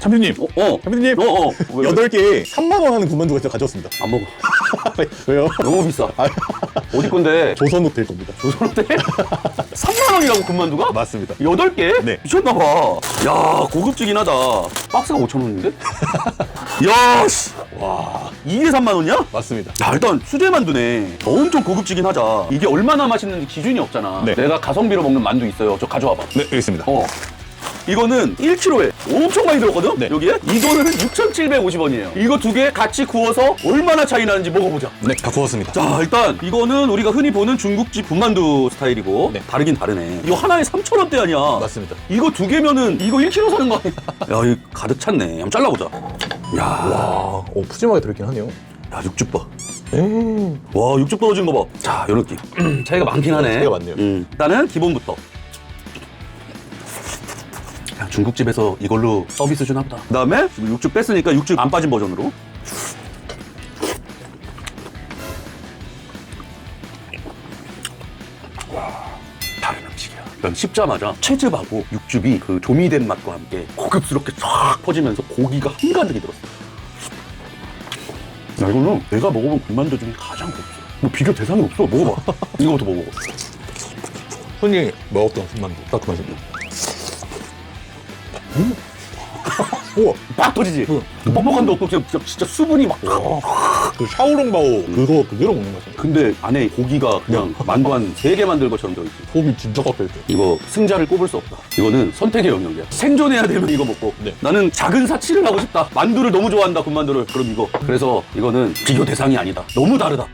참피님. 어, 어. 참피님. 어, 어. 왜, 왜? 8개에 3만 원 하는 군만두가 있어 가져왔습니다. 안 먹어. 왜요? 너무 비싸. 아, 어디 건데? 조선 호텔 겁니다. 조선호텔? 3만 원이라고 군만두가? 맞습니다. 8개? 네. 미쳤나 봐. 야, 고급지긴 하다. 박스가 5천 원인데? 야, 씨. 와, 이게 3만 원이야? 맞습니다. 야, 일단 수제 만두네. 엄청 고급지긴 하자. 이게 얼마나 맛있는지 기준이 없잖아. 네. 내가 가성비로 먹는 만두 있어요. 저 가져와 봐. 네, 여기 있습니다. 어. 이거는 1kg에 엄청 많이 들었거든? 네. 여기에? 이거는 6,750원이에요. 이거 두 개 같이 구워서 얼마나 차이 나는지 먹어보자. 네, 다 구웠습니다. 자, 일단 이거는 우리가 흔히 보는 중국집 분만두 스타일이고 네. 다르긴 다르네. 이거 하나에 3,000원대 아니야. 맞습니다. 이거 두 개면은 이거 1kg 사는 거 아니야? 야, 이거 가득 찼네. 한번 잘라보자. 야, 와, 오, 푸짐하게 들어있긴 하네요. 야 육즙 봐. 음. 와, 육즙 떨어진 거 봐. 자, 요 느낌. 차이가 많긴 하네. 차이가 많네요. 음, 일단은 기본부터. 야, 중국집에서 이걸로 서비스 주나 보다. 그 다음에 육즙 뺐으니까 육즙 안 빠진 버전으로. 다른 음식이야. 면 씹자마자 채즙하고 육즙이 그 조미된 맛과 함께 고급스럽게 쫙 퍼지면서 고기가 한가득이 들었어. 야, 이거는 내가 먹어본 군만두 중에 가장 고급스러워. 뭐 비교 대상이 없어. 먹어봐. 이거부터 먹어봐. 흔히 먹었던 군만두. 딱 그 맛입니다. 음. 우와, 빡 터지지? 응. 뻑뻑한데 없고 진짜, 진짜 수분이 막. 그 샤오롱바오 그거 그대로 먹는 맛입니다. 근데 안에 고기가 그냥 만두 한 세개 만들 것처럼 들어있지. 속이 진짜 깎여 있어요. 이거 승자를 꼽을 수 없다. 이거는 선택의 영역이야. 생존해야 되면 이거 먹고. 네. 나는 작은 사치를 하고 싶다. 만두를 너무 좋아한다, 군만두를. 그럼 이거. 그래서 이거는 비교 대상이 아니다. 너무 다르다.